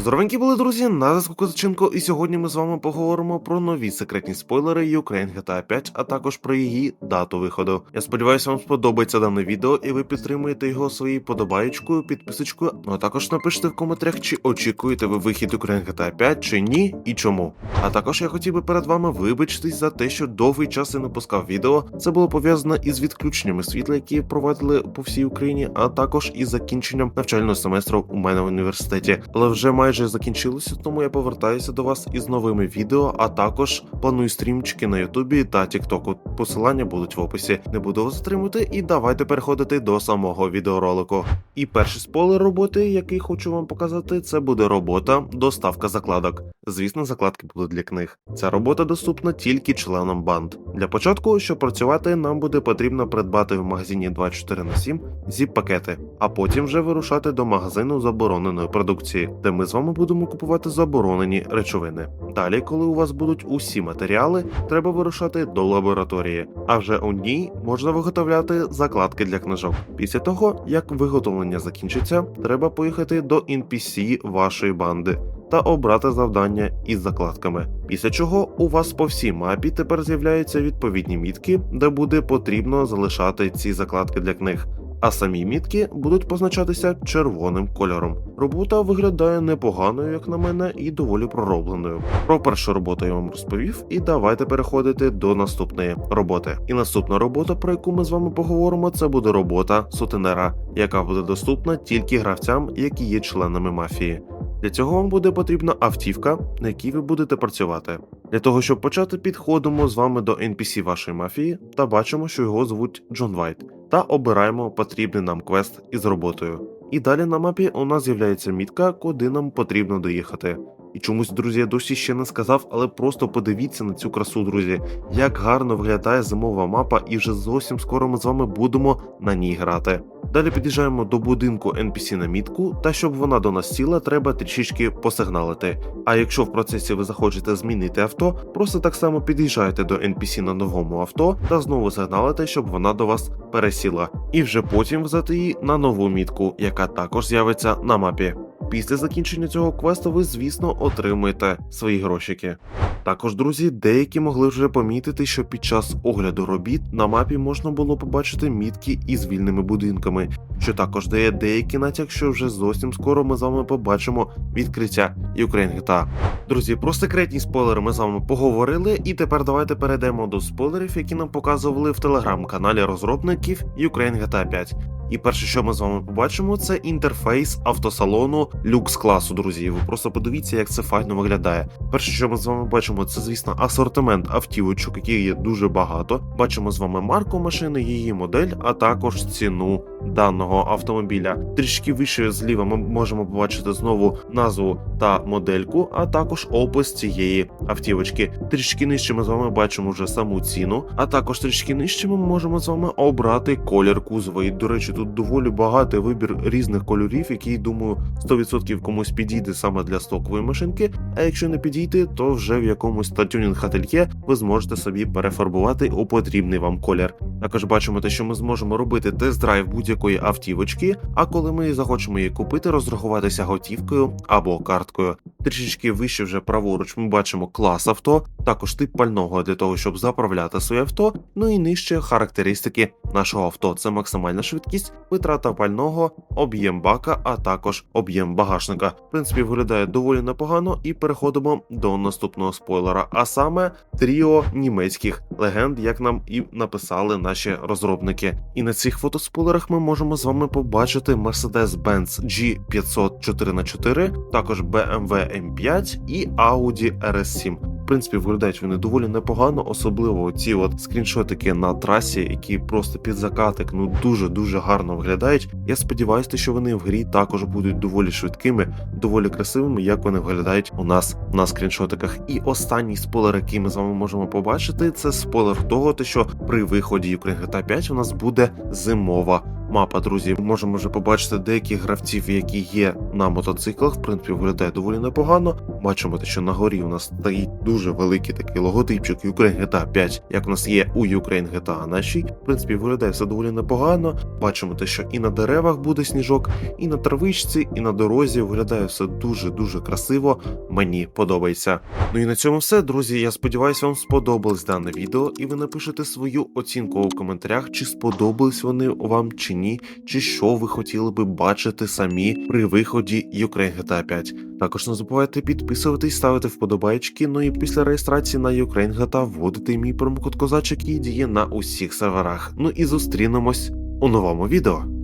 Здоровенькі були друзі, на зв'язку Козаченко, і сьогодні ми з вами поговоримо про нові секретні спойлери Ukraine GTA 5, а також про її дату виходу. Я сподіваюся, вам сподобається дане відео, і ви підтримуєте його своєю подобаєчкою, підписочкою. Ну а також напишіть в коментарях, чи очікуєте ви вихід Ukraine GTA 5 чи ні, і чому. А також я хотів би перед вами вибачитись за те, що довгий час я не пускав відео. Це було пов'язано із відключеннями світла, які проводили по всій Україні, а також із закінченням навчального семестру у мене в університеті. Але вже майже закінчилося, тому я повертаюся до вас із новими відео, а також планую стрімчики на Ютубі та Тіктоку. Посилання будуть в описі. Не буду вас затримувати, і давайте переходити до самого відеоролику. І перший спойлер роботи, який хочу вам показати, це буде робота доставка закладок. Звісно, закладки будуть для книг. Ця робота доступна тільки членам банд. Для початку, щоб працювати, нам буде потрібно придбати в магазині 24 на 7 зіп пакети, а потім вже вирушати до магазину забороненої продукції, де ми з вами будемо купувати заборонені речовини. Далі, коли у вас будуть усі матеріали, треба вирушати до лабораторії. А вже у ній можна виготовляти закладки для книжок. Після того, як виготовлення закінчиться, треба поїхати до NPC вашої банди та обрати завдання із закладками. Після чого у вас по всій мапі тепер з'являються відповідні мітки, де буде потрібно залишати ці закладки для книг. А самі мітки будуть позначатися червоним кольором. Робота виглядає непоганою, як на мене, і доволі проробленою. Про першу роботу я вам розповів, і давайте переходити до наступної роботи. І наступна робота, про яку ми з вами поговоримо, це буде робота сутенера, яка буде доступна тільки гравцям, які є членами мафії. Для цього вам буде потрібна автівка, на якій ви будете працювати. Для того, щоб почати, підходимо з вами до NPC вашої мафії та бачимо, що його звуть Джон Вайт, та обираємо потрібний нам квест із роботою. І далі на мапі у нас з'являється мітка, куди нам потрібно доїхати. І чомусь, друзі, я досі ще не сказав, але просто подивіться на цю красу, друзі, як гарно виглядає зимова мапа, і вже зовсім скоро ми з вами будемо на ній грати. Далі під'їжджаємо до будинку NPC на мітку, та щоб вона до нас сіла, треба трішечки посигналити. А якщо в процесі ви захочете змінити авто, просто так само під'їжджаєте до NPC на новому авто та знову сигналите, щоб вона до вас пересіла, і вже потім взяти її на нову мітку, яка також з'явиться на мапі. Після закінчення цього квесту ви, звісно, отримуєте свої грошики. Також, друзі, деякі могли вже помітити, що під час огляду робіт на мапі можна було побачити мітки із вільними будинками, що також дає деякий натяк, що вже зовсім скоро ми з вами побачимо відкриття Ukraine GTA. Друзі, про секретні спойлери ми з вами поговорили, і тепер давайте перейдемо до спойлерів, які нам показували в телеграм-каналі розробників Ukraine GTA 5. І перше, що ми з вами побачимо, це інтерфейс автосалону люкс класу, друзі. Ви просто подивіться, як це файно виглядає. Перше, що ми з вами бачимо, це звісно асортимент автівочок, яких є дуже багато. Бачимо з вами марку машини, її модель, а також ціну даного автомобіля. Трішки вище зліва ми можемо побачити знову назву та модельку, а також опис цієї автівочки. Трішки нижче ми з вами бачимо вже саму ціну, а також трішки нижче ми можемо з вами обрати колір кузова. До речі, тут доволі багатий вибір різних кольорів, який, думаю, 100% комусь підійде саме для стокової машинки. А якщо не підійде, то вже в якомусь татюнінг ательє ви зможете собі перефарбувати у потрібний вам колір. Також бачимо те, що ми зможемо робити тест-драйв будь-якої автівочки. А коли ми захочемо її купити, розрахуватися готівкою або карткою. Трішечки вище вже праворуч ми бачимо клас авто, також тип пального для того, щоб заправляти своє авто. Ну і нижче характеристики нашого авто. Це максимальна швидкість, витрата пального, об'єм бака, а також об'єм багажника. В принципі, виглядає доволі непогано, і переходимо до наступного спойлера, а саме тріо німецьких легенд, як нам і написали наші розробники. І на цих фотоспойлерах ми можемо з вами побачити Mercedes-Benz G500 4х4, також BMW M5 і Audi RS7. Принципі, виглядають вони доволі непогано, особливо ці от скріншотики на трасі, які просто під закатик ну дуже дуже гарно виглядають. Я сподіваюся, що вони в грі також будуть доволі швидкими, доволі красивими, як вони виглядають у нас на скріншотиках. І останній спойлер, який ми з вами можемо побачити, це спойлер того, що при виході Ukraine GTA 5 у нас буде зимова мапа, друзі. Можемо вже побачити деяких гравців, які є на мотоциклах. В принципі, виглядає доволі непогано. Бачимо, те, що на горі у нас стоїть дуже великий такий логотипчик Ukraine GTA 5, як у нас є у Ukraine GTA нашій. В принципі, виглядає все доволі непогано. Бачимо те, що і на деревах буде сніжок, і на травичці, і на дорозі виглядає все дуже дуже красиво. Мені подобається. Ну і на цьому все, друзі. Я сподіваюся, вам сподобалось дане відео, і ви напишете свою оцінку у коментарях, чи сподобались вони вам чи ні, чи що ви хотіли би бачити самі при виході Ukraine GTA 5. Також не забувайте підписуватись, ставити вподобайки. Ну і після реєстрації на Ukraine вводити мій промокод козачок, який діє на усіх серверах. Ну і зустрінемось у новому відео.